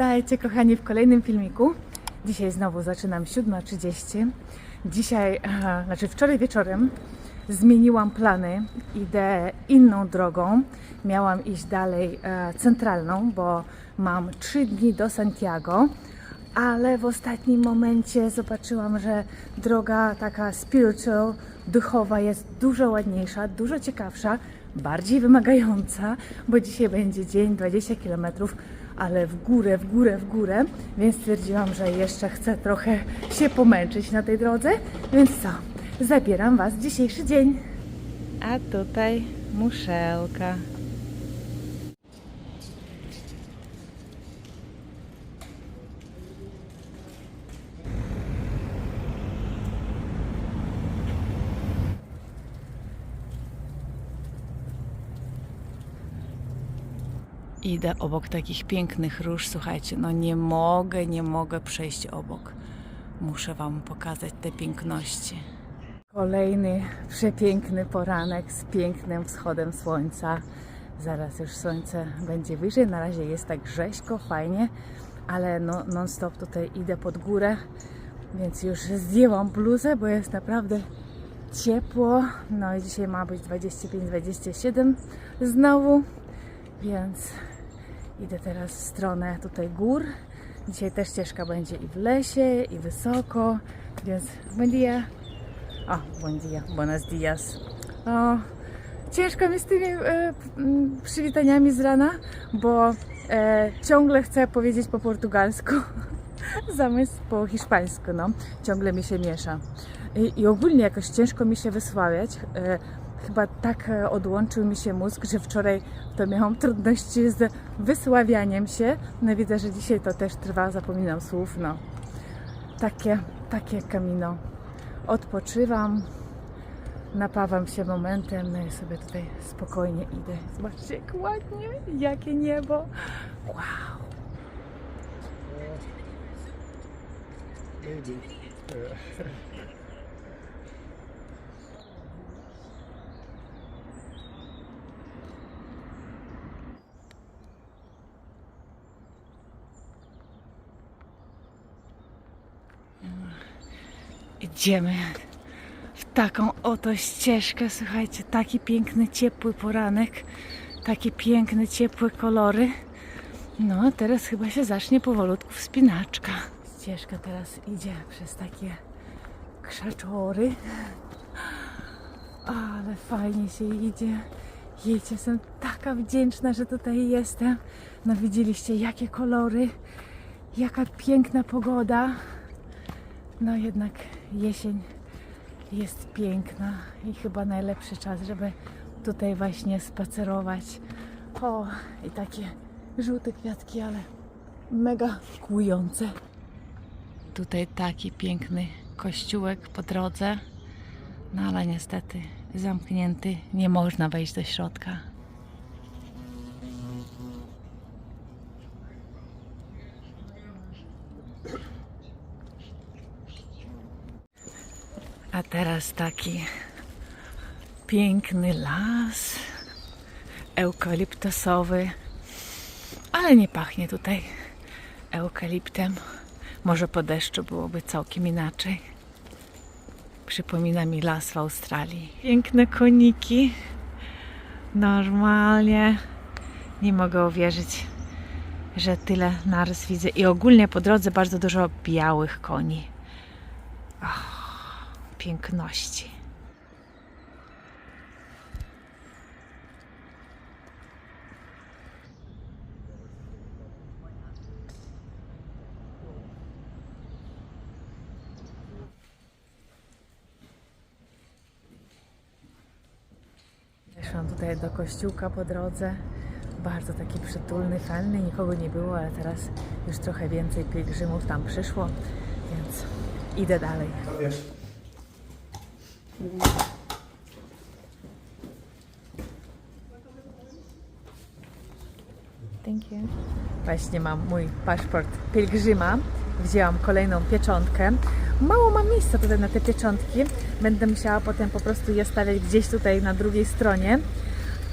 Witajcie kochani w kolejnym filmiku. Dzisiaj znowu zaczynam 7.30. Dzisiaj, znaczy wczoraj wieczorem zmieniłam plany. Idę inną drogą. Miałam iść dalej e, centralną, bo mam 3 dni do Santiago. Ale w ostatnim momencie zobaczyłam, że droga taka spiritual, duchowa jest dużo ładniejsza, dużo ciekawsza, bardziej wymagająca, bo dzisiaj będzie dzień 20 km, ale w górę, w górę, w górę, więc stwierdziłam, że jeszcze chcę trochę się pomęczyć na tej drodze, więc co, zabieram Was w dzisiejszy dzień. A tutaj muszelka. Idę obok takich pięknych róż, słuchajcie, no nie mogę, nie mogę przejść obok. Muszę Wam pokazać te piękności. Kolejny przepiękny poranek z pięknym wschodem słońca. Zaraz już słońce będzie wyżej. Na razie jest tak rzeźko, fajnie, ale no, non-stop tutaj idę pod górę, więc już zdjęłam bluzę, bo jest naprawdę ciepło. No i dzisiaj ma być 25-27 znowu, więc idę teraz w stronę tutaj gór. Dzisiaj też ścieżka będzie i w lesie, i wysoko, więc buen dia. O, buen dia, buenos dias. O, ciężko mi z tymi e, przywitaniami z rana, bo e, ciągle chcę powiedzieć po portugalsku zamiast po hiszpańsku, no. Ciągle mi się miesza. I, i ogólnie jakoś ciężko mi się wysławiać. E, chyba tak e, odłączył mi się mózg, że wczoraj to miałam trudności z wysławianiem się. No widzę, że dzisiaj to też trwa, zapominam słów, no. Takie, takie kamino. Odpoczywam, napawam się momentem, no i sobie tutaj spokojnie idę. Zobaczcie, jak ładnie, jakie niebo. Wow. Idziemy w taką oto ścieżkę. Słuchajcie, taki piękny, ciepły poranek, takie piękne, ciepłe kolory. No, teraz chyba się zacznie powolutku wspinaczka. Ścieżka teraz idzie przez takie krzaczory. Ale fajnie się idzie. Jejcie, jestem taka wdzięczna, że tutaj jestem. No widzieliście, jakie kolory, jaka piękna pogoda. No jednak jesień jest piękna i chyba najlepszy czas, żeby tutaj właśnie spacerować. O, i takie żółte kwiatki, ale mega kłujące. Tutaj taki piękny kościółek po drodze, no ale niestety zamknięty, nie można wejść do środka. Teraz taki piękny las eukaliptusowy, ale nie pachnie tutaj eukaliptem. Może po deszczu byłoby całkiem inaczej. Przypomina mi las w Australii. Piękne koniki. Normalnie nie mogę uwierzyć, że tyle naraz widzę. I ogólnie po drodze bardzo dużo białych koni. Piękności. Weszłam tutaj do kościółka po drodze. Bardzo taki przytulny, fajny, nikogo nie było, ale teraz już trochę więcej pielgrzymów tam przyszło, więc idę dalej. Thank you. Właśnie mam mój paszport pielgrzyma. Wzięłam kolejną pieczątkę. Mało mam miejsca tutaj na te pieczątki. Będę musiała potem po prostu je stawiać gdzieś tutaj na drugiej stronie.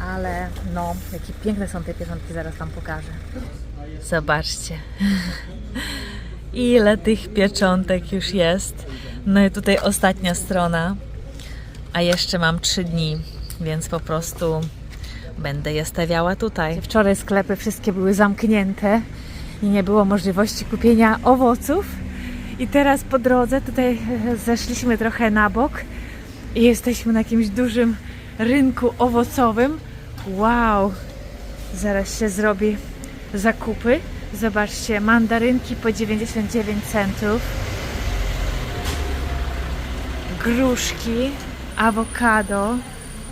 Ale no, jakie piękne są te pieczątki, zaraz Wam pokażę. Zobaczcie. Ile tych pieczątek już jest. No i tutaj ostatnia strona. A jeszcze mam trzy dni, więc po prostu będę je stawiała tutaj. Wczoraj sklepy wszystkie były zamknięte i nie było możliwości kupienia owoców. I teraz po drodze tutaj zeszliśmy trochę na bok i jesteśmy na jakimś dużym rynku owocowym. Wow! Zaraz się zrobi zakupy. Zobaczcie, mandarynki po 99 centów. Gruszki, awokado.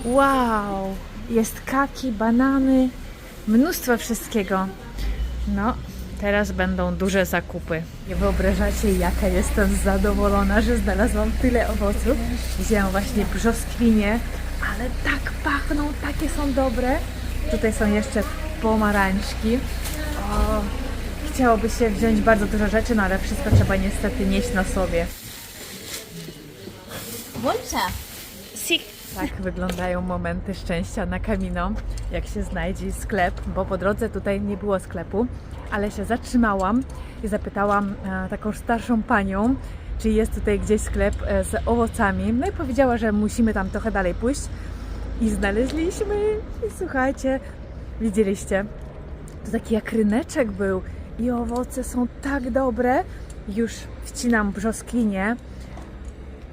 Wow! Jest kaki, banany, mnóstwo wszystkiego. No, teraz będą duże zakupy. Nie wyobrażacie, jaka jestem zadowolona, że znalazłam tyle owoców. Wzięłam właśnie brzoskwinie, ale tak pachną, takie są dobre. Tutaj są jeszcze pomarańczki. O, chciałoby się wziąć bardzo dużo rzeczy, no ale wszystko trzeba niestety nieść na sobie. Tak wyglądają momenty szczęścia na Camino, jak się znajdzie sklep, bo po drodze tutaj nie było sklepu, ale się zatrzymałam i zapytałam e, taką starszą panią, czy jest tutaj gdzieś sklep e, z owocami. No i powiedziała, że musimy tam trochę dalej pójść i znaleźliśmy. I słuchajcie, widzieliście, to taki jak ryneczek był i owoce są tak dobre. Już wcinam brzoskwinie.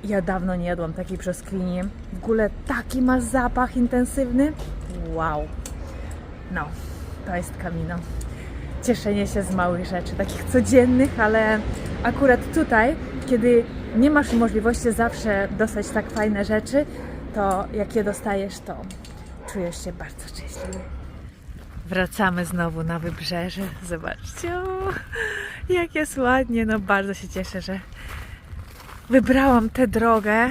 Ja dawno nie jadłam takiej brzoskwini. W ogóle taki ma zapach intensywny. Wow. No, to jest kamino. Cieszenie się z małych rzeczy, takich codziennych, ale akurat tutaj, kiedy nie masz możliwości zawsze dostać tak fajne rzeczy, to jak je dostajesz, to czujesz się bardzo szczęśliwy. Wracamy znowu na wybrzeże. Zobaczcie, o, jak jest ładnie. No bardzo się cieszę, że wybrałam tę drogę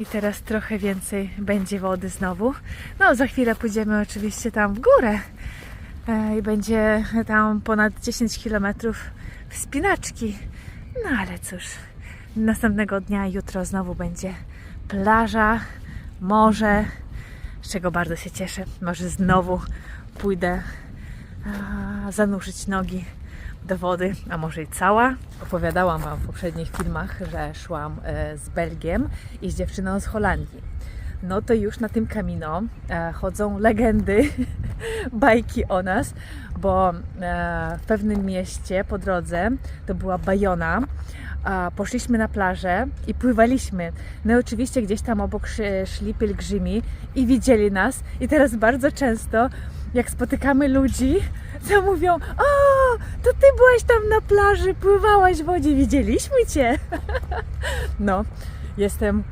i teraz trochę więcej będzie wody znowu. No, za chwilę pójdziemy oczywiście tam w górę E, i będzie tam ponad 10 km wspinaczki. No ale cóż, następnego dnia, jutro znowu będzie plaża, morze, z czego bardzo się cieszę. Może znowu pójdę zanurzyć nogi do wody, a może i cała. Opowiadałam Wam w poprzednich filmach, że szłam e, z Belgiem i z dziewczyną z Holandii. No to już na tym kamino e, chodzą legendy, bajki o nas, bo e, w pewnym mieście po drodze, to była Bajona, poszliśmy na plażę i pływaliśmy. No i oczywiście gdzieś tam obok szli pielgrzymi i widzieli nas. I teraz bardzo często, jak spotykamy ludzi, to mówią: O, to ty byłaś tam na plaży, pływałaś w wodzie, widzieliśmy cię. No, jestem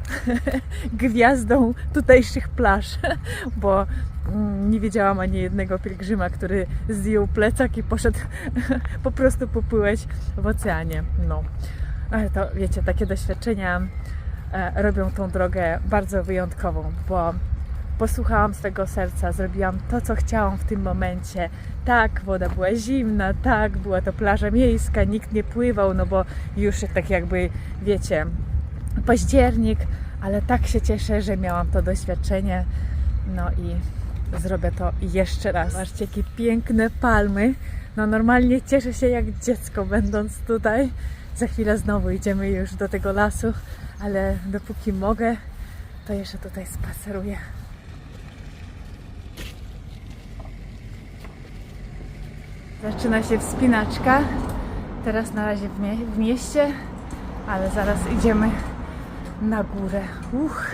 gwiazdą tutejszych plaż, bo mm, nie widziałam ani jednego pielgrzyma, który zdjął plecak i poszedł po prostu popływać w oceanie. No, ale to wiecie, takie doświadczenia e, robią tą drogę bardzo wyjątkową, bo posłuchałam swego serca, zrobiłam to, co chciałam w tym momencie. Tak, woda była zimna, tak, była to plaża miejska, nikt nie pływał, no bo już tak jakby, wiecie, październik, ale tak się cieszę, że miałam to doświadczenie. No i zrobię to jeszcze raz. Zobaczcie, jakie piękne palmy. No normalnie cieszę się jak dziecko będąc tutaj. Za chwilę znowu idziemy już do tego lasu, ale dopóki mogę, to jeszcze tutaj spaceruję. Zaczyna się wspinaczka. Teraz na razie w, mie- w mieście, ale zaraz idziemy na górę. Uch,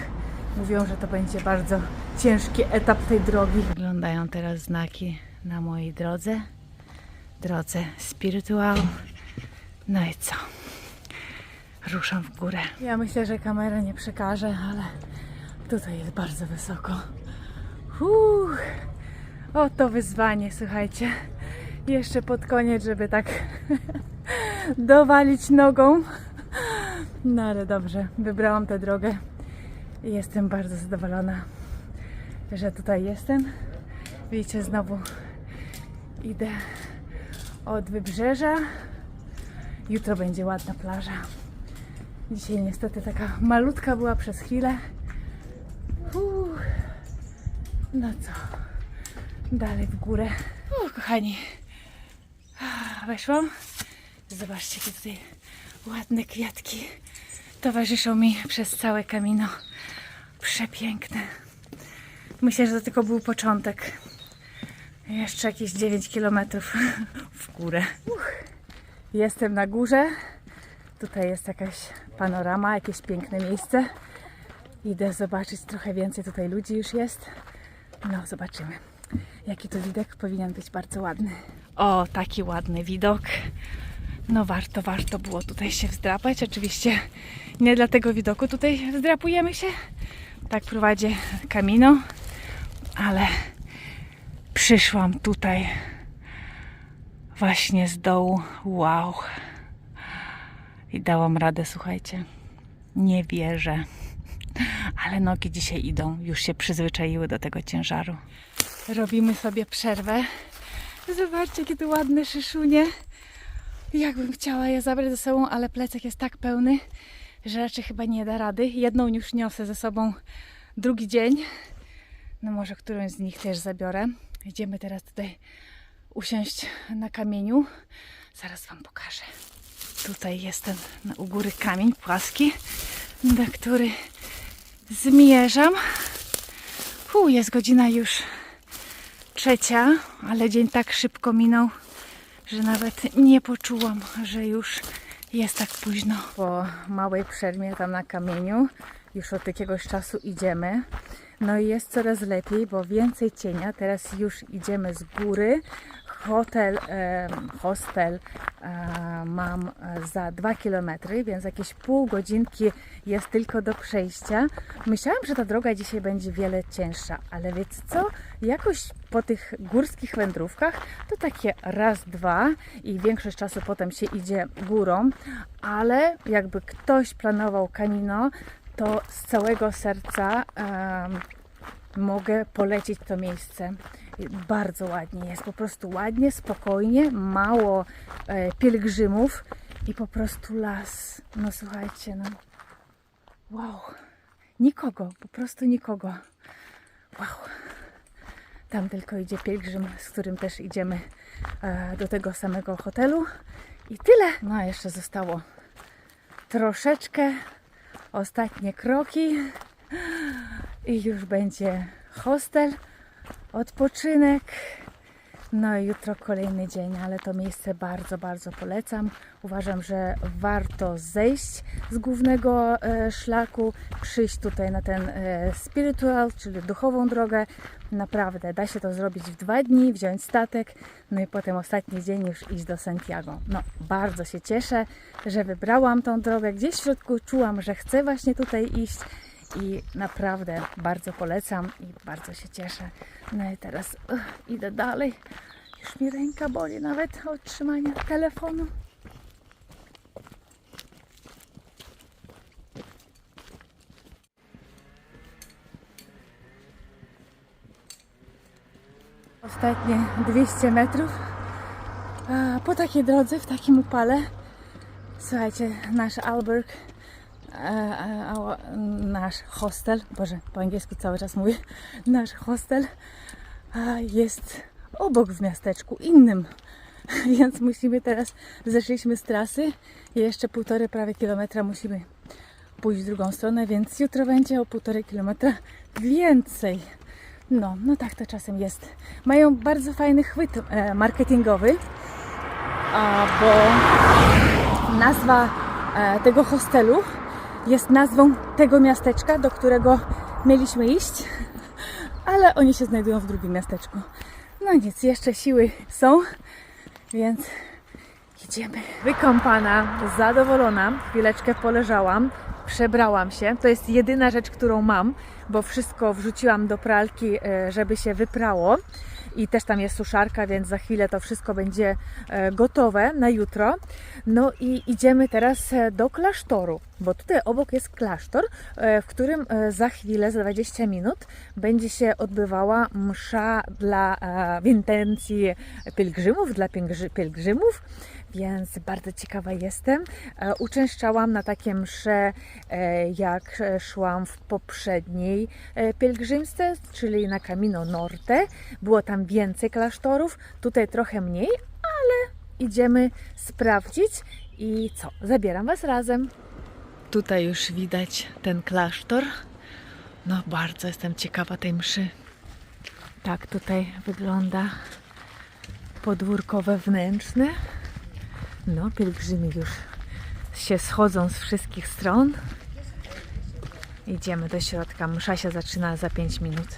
mówią, że to będzie bardzo ciężki etap tej drogi. Wyglądają teraz znaki na mojej drodze. Drodze spirytuał. No i co? Ruszam w górę. Ja myślę, że kamera nie przekaże, ale tutaj jest bardzo wysoko. Uch, oto wyzwanie, słuchajcie. Jeszcze pod koniec, żeby tak dowalić nogą. No ale dobrze, wybrałam tę drogę i jestem bardzo zadowolona, że tutaj jestem. Widzicie, znowu idę od wybrzeża. Jutro będzie ładna plaża. Dzisiaj niestety taka malutka była przez chwilę. Uff. No co, dalej w górę. O, kochani, weszłam. Zobaczcie, jakie tutaj ładne kwiatki towarzyszą mi przez całe kamino. Przepiękne. Myślę, że to tylko był początek. Jeszcze jakieś 9 km w górę. Uch. Jestem na górze. Tutaj jest jakaś panorama, jakieś piękne miejsce. Idę zobaczyć trochę więcej. Tutaj ludzi już jest. No, zobaczymy. Jaki to widok powinien być bardzo ładny. O, taki ładny widok. No warto, warto było tutaj się wzdrapać. Oczywiście nie dla tego widoku tutaj wzdrapujemy się. Tak prowadzi Camino. Ale przyszłam tutaj właśnie z dołu. Wow. I dałam radę, słuchajcie. Nie wierzę. Ale nogi dzisiaj idą. Już się przyzwyczaiły do tego ciężaru. Robimy sobie przerwę. Zobaczcie, jakie tu ładne szyszunie. Jakbym chciała je zabrać ze sobą, ale plecak jest tak pełny, że raczej chyba nie da rady. Jedną już niosę ze sobą drugi dzień. No może którąś z nich też zabiorę. Idziemy teraz tutaj usiąść na kamieniu. Zaraz Wam pokażę. Tutaj jest ten u góry kamień płaski, na który zmierzam. Fu, jest godzina już trzecia, ale dzień tak szybko minął, że nawet nie poczułam, że już jest tak późno. Po małej przerwie tam na kamieniu już od jakiegoś czasu idziemy. No i jest coraz lepiej, bo więcej cienia. Teraz już idziemy z góry. Hotel, hostel mam e, za 2 km, więc jakieś pół godzinki jest tylko do przejścia. Myślałam, że ta droga dzisiaj będzie wiele cięższa, ale wiecie co? Jakoś po tych górskich wędrówkach to takie raz, dwa i większość czasu potem się idzie górą, ale jakby ktoś planował kanino, to z całego serca em, mogę polecić to miejsce. Bardzo ładnie jest, po prostu ładnie, spokojnie, mało e, pielgrzymów i po prostu las. No słuchajcie, no. Wow. Nikogo, po prostu nikogo. Wow. Tam tylko idzie pielgrzym, z którym też idziemy e, do tego samego hotelu. I tyle. No a jeszcze zostało troszeczkę. Ostatnie kroki. I już będzie hostel, odpoczynek. No i jutro kolejny dzień, ale to miejsce bardzo, bardzo polecam. Uważam, że warto zejść z głównego e, szlaku, przyjść tutaj na ten e, spiritual, czyli duchową drogę. Naprawdę da się to zrobić w dwa dni, wziąć statek, no i potem ostatni dzień już iść do Santiago. No, bardzo się cieszę, że wybrałam tą drogę. Gdzieś w środku czułam, że chcę właśnie tutaj iść i naprawdę bardzo polecam i bardzo się cieszę. No i teraz idę dalej. Już mi ręka boli nawet od trzymania telefonu. Ostatnie 200 metrów po takiej drodze, w takim upale. Słuchajcie, nasz Alberg nasz hostel, Boże, po angielsku cały czas mówię, nasz hostel jest obok w miasteczku innym. Więc musimy teraz, zeszliśmy z trasy i jeszcze półtorej prawie kilometra musimy pójść w drugą stronę, więc jutro będzie o półtorej kilometra więcej. No, no tak to czasem jest. Mają bardzo fajny chwyt e, marketingowy, bo nazwa e, tego hostelu jest nazwą tego miasteczka, do którego mieliśmy iść, ale oni się znajdują w drugim miasteczku. No nic, jeszcze siły są, więc idziemy. Wykąpana, zadowolona, chwileczkę poleżałam, przebrałam się. To jest jedyna rzecz, którą mam, bo wszystko wrzuciłam do pralki, e, żeby się wyprało. I też tam jest suszarka, więc za chwilę to wszystko będzie e, gotowe na jutro. No i idziemy teraz e, do klasztoru, bo tutaj obok jest klasztor, e, w którym za chwilę, za 20 minut, będzie się odbywała msza dla, w intencji pielgrzymów, dla pielgrzy- pielgrzymów. Więc bardzo ciekawa jestem. E, Uczęszczałam na takie msze, e, jak e, szłam w poprzedniej pielgrzymce, czyli na Camino Norte. Było tam więcej klasztorów, tutaj trochę mniej, ale idziemy sprawdzić i co? Zabieram Was razem. Tutaj już widać ten klasztor. No, bardzo jestem ciekawa tej mszy. Tak tutaj wygląda podwórko wewnętrzne. No, pielgrzymi już się schodzą z wszystkich stron. Idziemy do środka. Msza się zaczyna za 5 minut.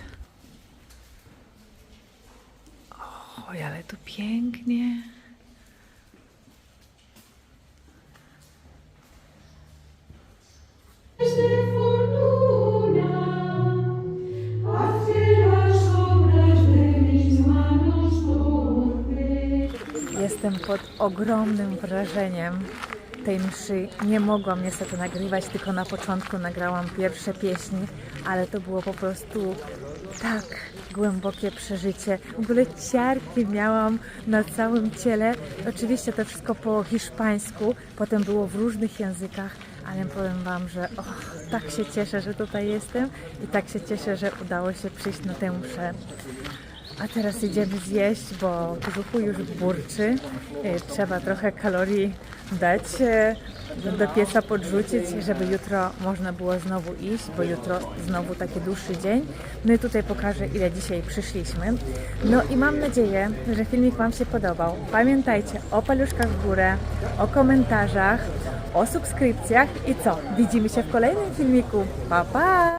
Oj, ale tu pięknie. Jestem pod ogromnym wrażeniem tej mszy. Nie mogłam niestety nagrywać, tylko na początku nagrałam pierwsze pieśni, ale to było po prostu tak głębokie przeżycie. W ogóle ciarki miałam na całym ciele. Oczywiście to wszystko po hiszpańsku, potem było w różnych językach, ale powiem Wam, że tak się cieszę, że tutaj jestem i tak się cieszę, że udało się przyjść na tę mszę. A teraz idziemy zjeść, bo brzuchu już burczy. E, Trzeba trochę kalorii dać, e, do pieca podrzucić, żeby jutro można było znowu iść, bo jutro znowu taki dłuższy dzień. No i tutaj pokażę, ile dzisiaj przyszliśmy. No i mam nadzieję, że filmik Wam się podobał. Pamiętajcie o paluszkach w górę, o komentarzach, o subskrypcjach i co? Widzimy się w kolejnym filmiku. Pa, pa!